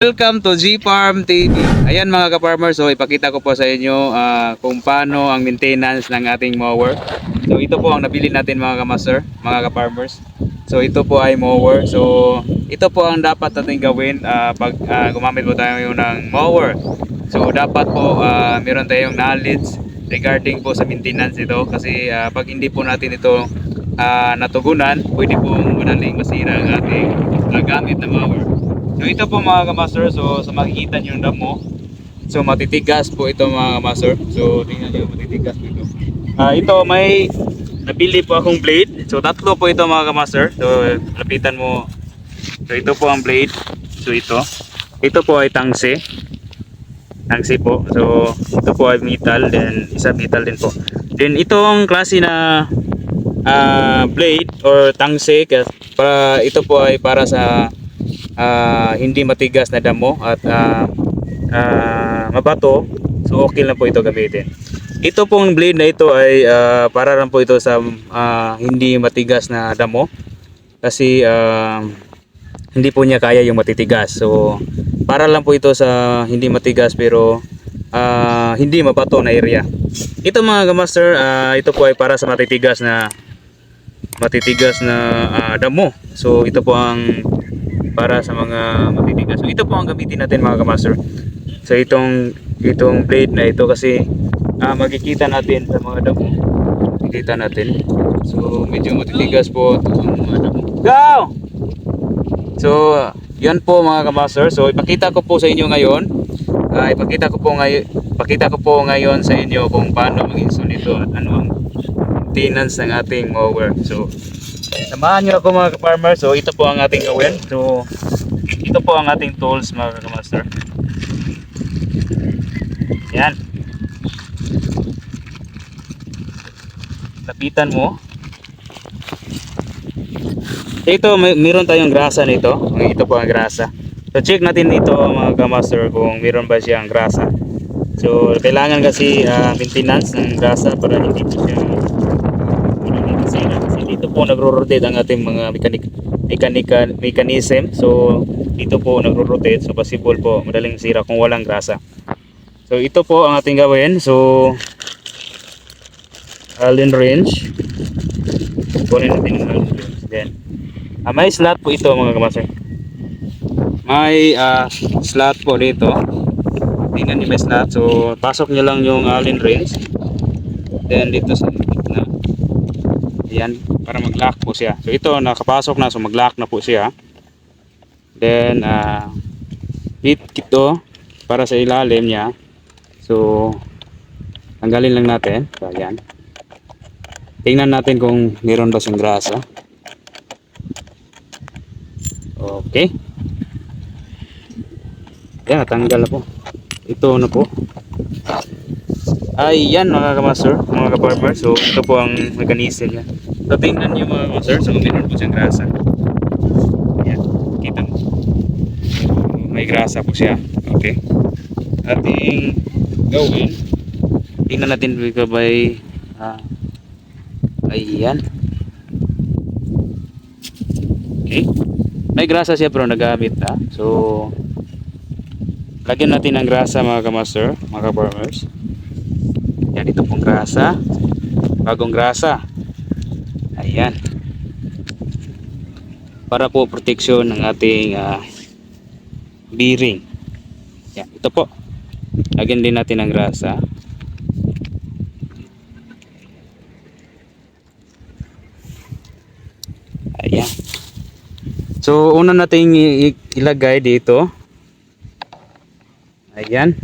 Welcome to G Farm TV. Ayan mga ka-farmers, so ipakita ko po sa inyo ah, kung paano ang maintenance ng ating mower. So ito po ang nabili natin mga ka-master, mga ka-farmers. So ito po ay mower. So ito po ang dapat natin gawin ah, pag ah, gumamit po tayo ng mower. So dapat po ah, meron tayong knowledge regarding po sa maintenance ito kasi ah, pag hindi po natin ito ah, natugunan, pwede po madaling masira ang ating ah, gamit na mower. So ito po mga kamaster, so sa makikita nyo yung damo, so matitigas po ito mga kamaster. So tingnan nyo, matitigas po ito. Ah ito may nabili po akong blade. So tatlo po ito mga kamaster. So lapitan mo. So ito po ang blade. So ito. Ito po ay tangse. Tangse po. So ito po ay metal, then isa metal din po. Then itong klase na ah, blade or tangse para ito po ay para sa ah, hindi matigas na damo at ah, ah, mabato so okay lang po ito gamitin. Ito pong blade na ito ay ah, para lang po ito sa ah, hindi matigas na damo kasi ah, hindi po niya kaya yung matitigas. So para lang po ito sa hindi matigas pero ah, hindi mabato na area. Ito mga kamaster ah, ito po ay para sa matitigas na matitigas na ah, damo. So ito po ang para sa mga matitigas. So ito po ang gamitin natin mga kamaster. So itong itong blade na ito kasi ah, makikita natin sa mga damo. Makikita natin. So medyo matitigas po itong mga damo. Go! So yan po mga kamaster. So ipakita ko po sa inyo ngayon. Ah, ipakita ko po ngayon ipakita ko po ngayon sa inyo kung paano mag-install ito at ano ang maintenance ng ating mower. So Samahan nyo ako mga farmer So ito po ang ating gawin. So ito po ang ating tools mga kamaster. Yan. Lapitan mo. Ito, may, meron tayong grasa nito. Ito po ang grasa. So check natin ito mga kamaster kung meron ba siyang grasa. So kailangan kasi ah, maintenance ng grasa para hindi po siya po nagro-rotate ang ating mga mechanic mechanical mechanism. So dito po nagro-rotate. So possible po madaling sira kung walang grasa. So ito po ang ating gawin. So Allen wrench. Kunin natin ang Allen wrench. Then ah, may slot po ito mga kamaster. May ah, slot po dito. Tingnan niyo may slot. So pasok niyo lang yung Allen wrench. Then dito sa. Ayan, para mag-lock po siya. So ito nakapasok na, so mag-lock na po siya. Then ah bit ito para sa ilalim niya. So tanggalin lang natin. So ayan. Tingnan natin kung meron ba siyang grasa. Okay. Yan, natanggal na po. Ito na po. Ay, yan mga kamaster, mga kabarber. So, ito po ang mechanism niya. So, tingnan niyo mga kamaster. So, meron po siyang grasa. Yan, kita mo. May grasa po siya. Okay. Ating gawin. Tingnan natin kung by ah, ayan. Okay. May grasa siya pero nagamit na. So, lagyan natin ng grasa mga kamaster, mga farmers. Yan ito pong grasa. Bagong grasa. Ayan. Para po protection ng ating ah, bearing. Yan, ito po. Lagyan din natin ng grasa. Ayan. So, una i- ilagay dito. Ayan.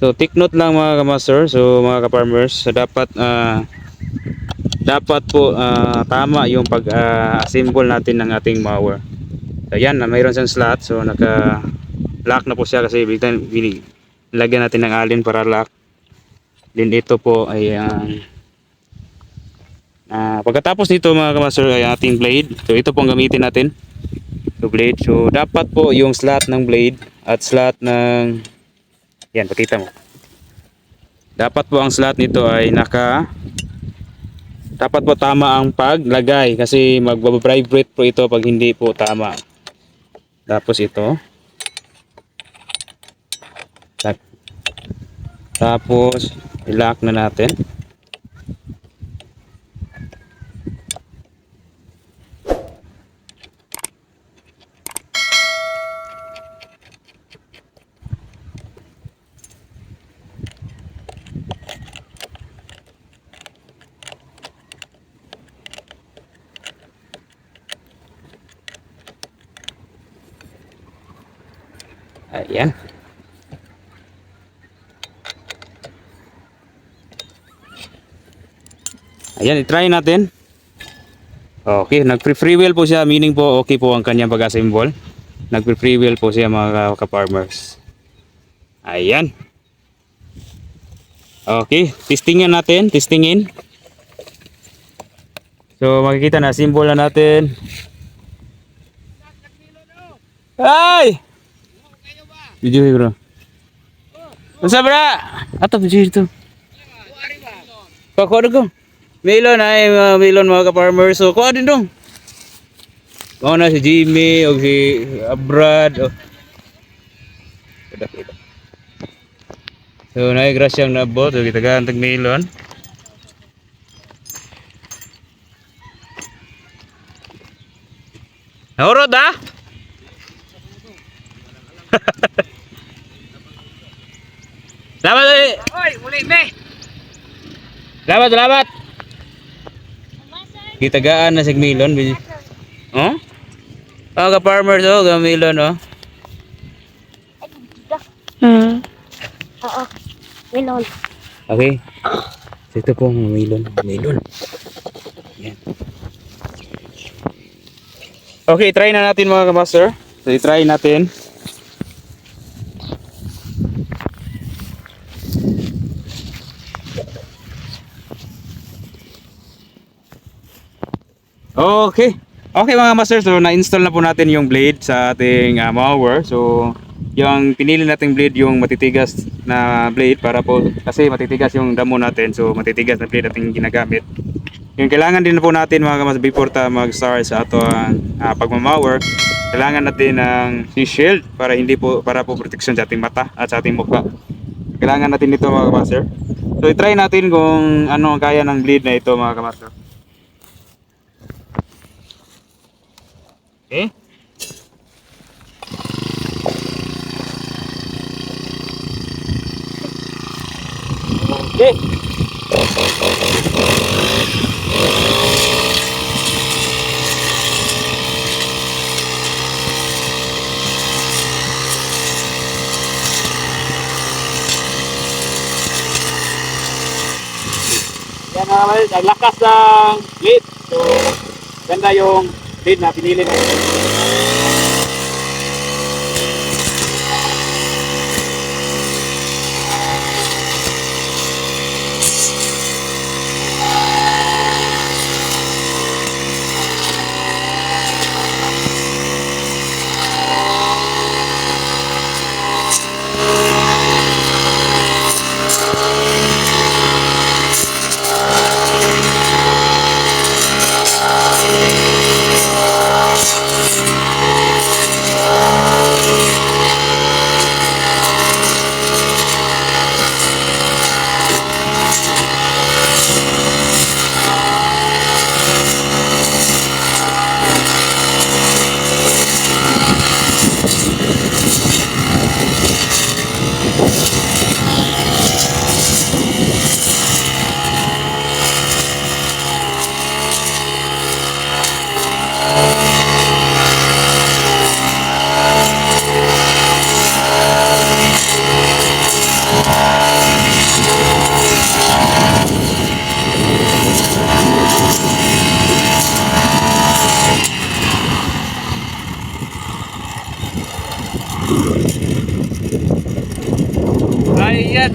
So, take note lang mga kamaster, so mga ka-farmers, so dapat ah, dapat po ah, tama yung pag-assemble natin ng ating mower. Ayan, na mayroon siyang slot, so naka lock na po siya kasi bigtan lagyan natin ng alin para lock. Then ito po ay ang ah, pagkatapos nito mga kamaster ay ating blade. So ito po ang gamitin natin. So blade. So dapat po yung slot ng blade at slot ng yan, pakita mo. Dapat po ang slot nito ay naka dapat po tama ang paglagay kasi magbabibrate po ito pag hindi po tama. Tapos ito. Tapos ilock na natin. Ayan. Ayan, i-try natin. Okay, nag-free wheel po siya, meaning po okay po ang kanyang pag-assemble. Nag-free wheel po siya mga ka- ka-farmers. Ayan. Okay, testingin natin, testingin. So makikita na, symbol na natin. Ay! Video bro. Unsa bra? Ato video ito. Kako ko. Melon ay melon mga ka-farmer. So kuha din dong. Mao na si Jimmy o si Brad. Oh. So naay grasyang nabot so kita gantag melon. Naurod ah? Salamat ulit. Oy, uli me. Salamat, salamat. Gitagaan na sig milon. bi- Oh? Ah, ka farmers oh, ga milon oh. Hmm. Oo. Melon. Okay. Ito po mga milon. Milon. Yan. Okay, try na natin mga kamaster. So, i-try natin. Okay. Okay mga master, so na-install na po natin yung blade sa ating uh, mower. So, yung pinili nating blade yung matitigas na blade para po kasi matitigas yung damo natin. So, matitigas na blade ating ginagamit. Yung kailangan din po natin mga kamas before ta mag-start sa ato ang uh, pagmamower, kailangan natin ng sea shield para hindi po para po protection sa ating mata at sa ating mukha. Kailangan natin ito mga kamaster. So, i-try natin kung ano ang kaya ng blade na ito mga kamaster. Okay. Okay. Yan mga kapatid, ang lakas ng lead. So, ganda yung lead na pinili natin.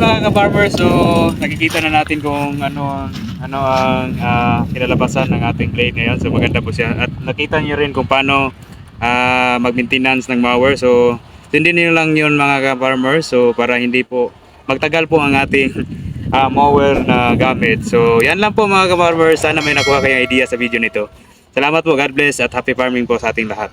Mga ka-farmer, so nakikita na natin kung ano ano ang ah, kinalabasan ng ating blade ngayon. So maganda po siya. At nakita niyo rin kung paano ah, mag-maintenance ng mower. So tindin niyo lang yun mga ka-farmer. So para hindi po magtagal po ang ating ah, mower na gamit. So yan lang po mga ka-farmer. Sana may nakuha kayong idea sa video nito. Salamat po. God bless at happy farming po sa ating lahat.